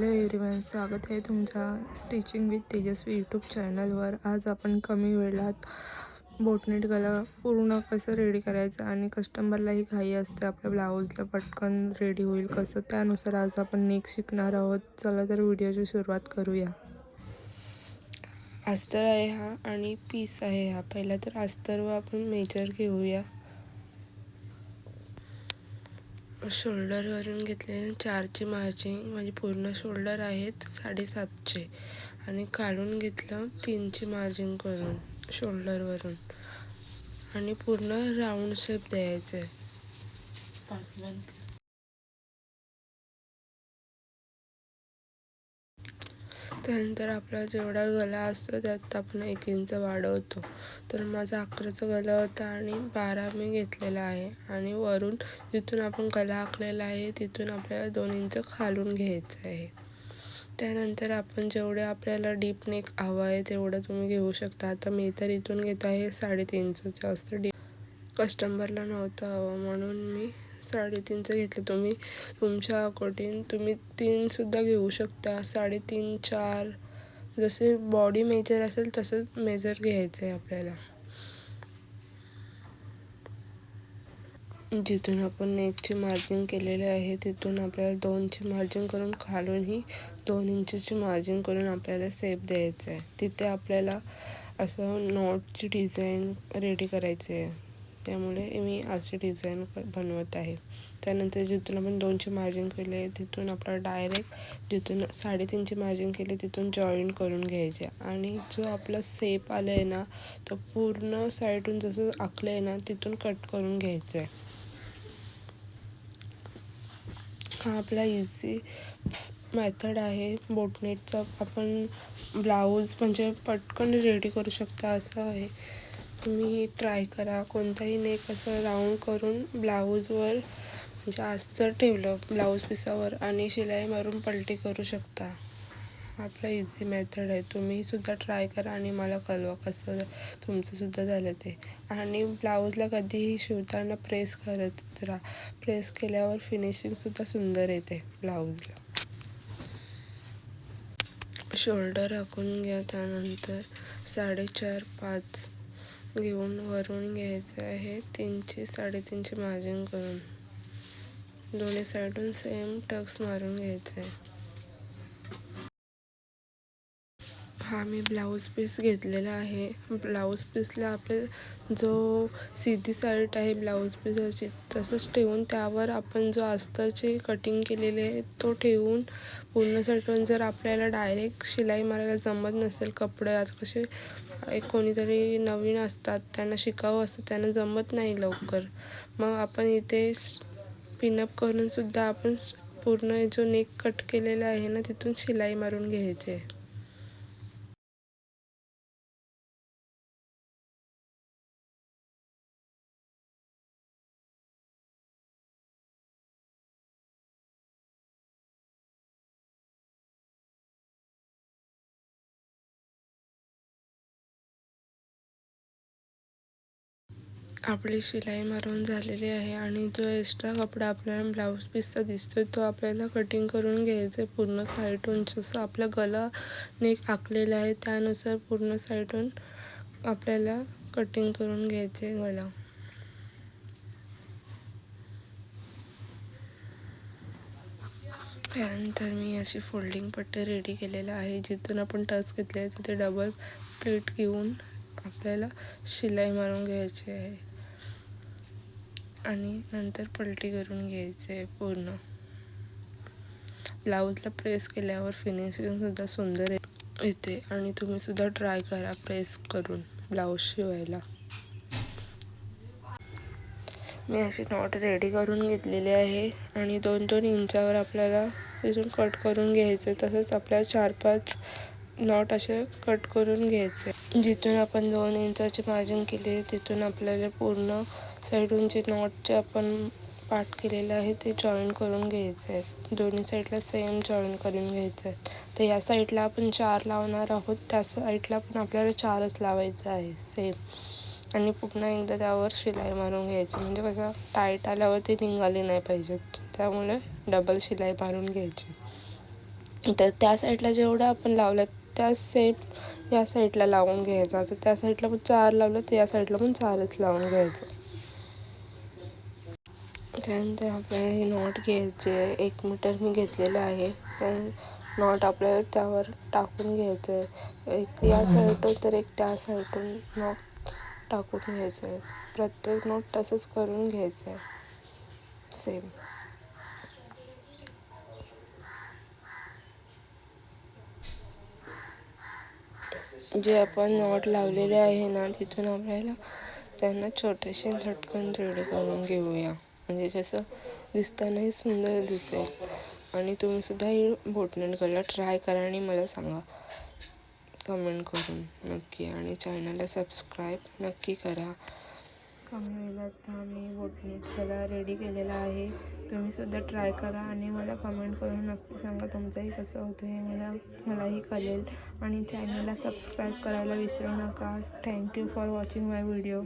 Hello everyone स्वागत आहे तुमचा स्टिचिंग विथ तेजस्वी यूट्यूब चॅनलवर आज आपण कमी वेळात बोटनेट गला पूर्ण कसं रेडी करायचं आणि कस्टमरलाही घाई असते आपल्या ब्लाऊजला पटकन रेडी होईल कसं त्यानुसार आज आपण नेक शिकणार आहोत. चला तर व्हिडिओची सुरुवात करूया. अस्तर आहे हा आणि पीस आहे हा. पहिला तर अस्तरवर आपण मेजर घेऊया. शोल्डरवरून घेतलेले चारचे मार्जिंग म्हणजे पूर्ण शोल्डर आहेत साडेसातचे आणि काढून घेतलं तीनचे मार्जिंग करून शोल्डरवरून आणि पूर्ण राऊंड शेप द्यायचं. आहे त्यानंतर आपला जेवढा गला असतो त्यात आपण एक इंच वाढवतो. तर माझा अकराचा गला होता आणि बारा मी घेतलेला आहे. आणि वरून जिथून आपण गला आखलेला आहे तिथून आपल्याला दोन इंच खालून घ्यायचं आहे. त्यानंतर आपण जेवढे आपल्याला डीप नेक हवं आहे तेवढं तुम्ही घेऊ शकता. आता मी तर इथून घेत आहे साडेतीनचं जास्त डीप कस्टमरला नव्हतं हवं म्हणून मी साडेतीनचं घेतलं तुम्ही. तुमच्या अकॉर्डिंग तुम्ही तीनसुद्धा घेऊ शकता. साडेतीन चार जसे बॉडी मेजर असेल तसंच मेजर घ्यायचं आहे आपल्याला. जिथून आपण नेकची मार्जिंग केलेले आहे तिथून आपल्याला दोनची मार्जिंग करून खालूनही दोन इंचची मार्जिंग करून आपल्याला सेप द्यायचं आहे तिथे आपल्याला असं नोटची डिझाईन रेडी करायची आहे त्यामुळे मी अशी डिझाईन बनवत आहे. त्यानंतर जिथून आपण दोनशे मार्जिन केले तिथून आपला डायरेक्ट जिथून साडेतीनचे मार्जिन केले तिथून जॉईन करून घ्यायचे. आणि जो आपला सेप आला आहे ना तो पूर्ण साईडून जसं आखलं आहे ना तिथून कट करून घ्यायचं आहे हा आपला इझी मेथड आहे. बोटनेटचा आपण ब्लाऊज म्हणजे पटकन रेडी करू शकता असं आहे. तुम्ही ट्राय करा. कोणताही नेक असं राऊंड करून ब्लाऊजवर म्हणजे अस्तर ठेवलं. ब्लाऊज पिसावर आणि शिलाई मारून पलटी करू शकता. आपला इझी मेथड आहे. तुम्हीसुद्धा ट्राय करा आणि मला कळवा कसं तुमचंसुद्धा झालं ते. आणि ब्लाऊजला कधीही शिवताना प्रेस करत राहा. प्रेस केल्यावर फिनिशिंगसुद्धा सुंदर येते ब्लाऊजला शोल्डर आखून घ्या. त्यानंतर साडेचार पाच घेऊन वरून घ्यायचं आहे तीनशे साडेतीनशे मार्जिन करून. दोन्ही साईडून सेम टक्स मारून घ्यायचं आहे हा मी ब्लाऊज पीस घेतलेला आहे. ब्लाऊज पीसला आपले जो सीधी साईड आहे ब्लाऊज पीसाची तसंच ठेवून त्यावर आपण जो अस्तरचे कटिंग केलेले आहे तो ठेवून पूर्ण सटवून जर आपल्याला डायरेक्ट शिलाई मारायला जमत नसेल कपडे आता कसे एक कोणीतरी नवीन असतात त्यांना शिकावं असतं त्यांना जमत नाही लवकर. मग आपण इथे पिनअप करूनसुद्धा आपण पूर्ण जो नेक कट केलेला आहे ना तिथून शिलाई मारून घ्यायचे. आपली शिलाई मारून झालेली आहे आणि जो एक्स्ट्रा कपडा आपल्याला ब्लाऊज पीसचा दिसतोय तो आपल्याला कटिंग करून घ्यायचा आहे पूर्ण साईडून जसं आपला गला नेक आखलेला आहे त्यानुसार पूर्ण साईडून आपल्याला कटिंग करून घ्यायचे आहे गला. त्यानंतर मी अशी फोल्डिंग पट्टी रेडी केलेला आहे. जिथून आपण टच घेतले आहे तिथे डबल प्लेट घेऊन आपल्याला शिलाई मारून घ्यायची आहे. आणि नंतर पलटी करून घ्यायचे आहे पूर्ण. ब्लाऊजला प्रेस केल्यावर फिनिशिंगसुद्धा सुंदर येते आणि तुम्हीसुद्धा ट्राय करा प्रेस करून ब्लाऊज शिवायला. मी अशी नॉट रेडी करून घेतलेली आहे आणि दोन दोन इंचावर आपल्याला तिथून कट करून घ्यायचं तसंच आपल्याला चार पाच नॉट असे कट करून घ्यायचे. जिथून आपण दोन इंचाची मार्जिन केली तिथून आपल्याला पूर्ण साईडून जे नॉटचे आपण पार्ट केलेलं आहे ते जॉईन करून घ्यायचे आहेत. दोन्ही साईडला सेम जॉईन करून घ्यायचे आहेत. तर या साईडला आपण चार लावणार आहोत. त्या साईडला पण आपल्याला चारच लावायचं आहे सेम आणि पुन्हा एकदा त्यावर शिलाई मारून घ्यायची. म्हणजे कसं टाईट आल्यावर ते निघाली नाही पाहिजेत त्यामुळे डबल शिलाई मारून घ्यायची. तर त्या साईडला जेवढं आपण लावलं त्या सेम या साईडला लावून घ्यायचा. तर त्या साईडला पण चार लावलं तर या साईडला पण चारच लावून घ्यायचं. त्यानंतर आपल्याला हे नॉट घ्यायचे एक मीटर मी घेतलेलं आहे. त्या नॉट आपल्याला त्यावर टाकून घ्यायचं आहे. एक या साईडून तर एक त्या साईडून नॉट टाकून घ्यायचं आहे. प्रत्येक नॉट तसंच करून घ्यायचं आहे. सेम जे आपण नॉट लावलेले आहे ना तिथून आपल्याला त्यांना छोटेसे झटकन रेडी करून घेऊया. म्हणजे कसं दिसतानाही सुंदर दिसेल. आणि तुम्हीसुद्धा ही बोटनेट कलर ट्राय करा आणि मला सांगा. कमेंट करून नक्की. आणि चॅनलला सबस्क्राईब नक्की करा. कमेंटला मी बोटनेट कलर रेडी केलेला आहे. तुम्ही सुद्धा ट्राय करा आणि मला कमेंट करून नक्की सांगा तुमचंही कसं होतं हे मला मलाही कळेल. आणि चॅनलला सबस्क्राईब करायला विसरू नका. Thank you for watching my video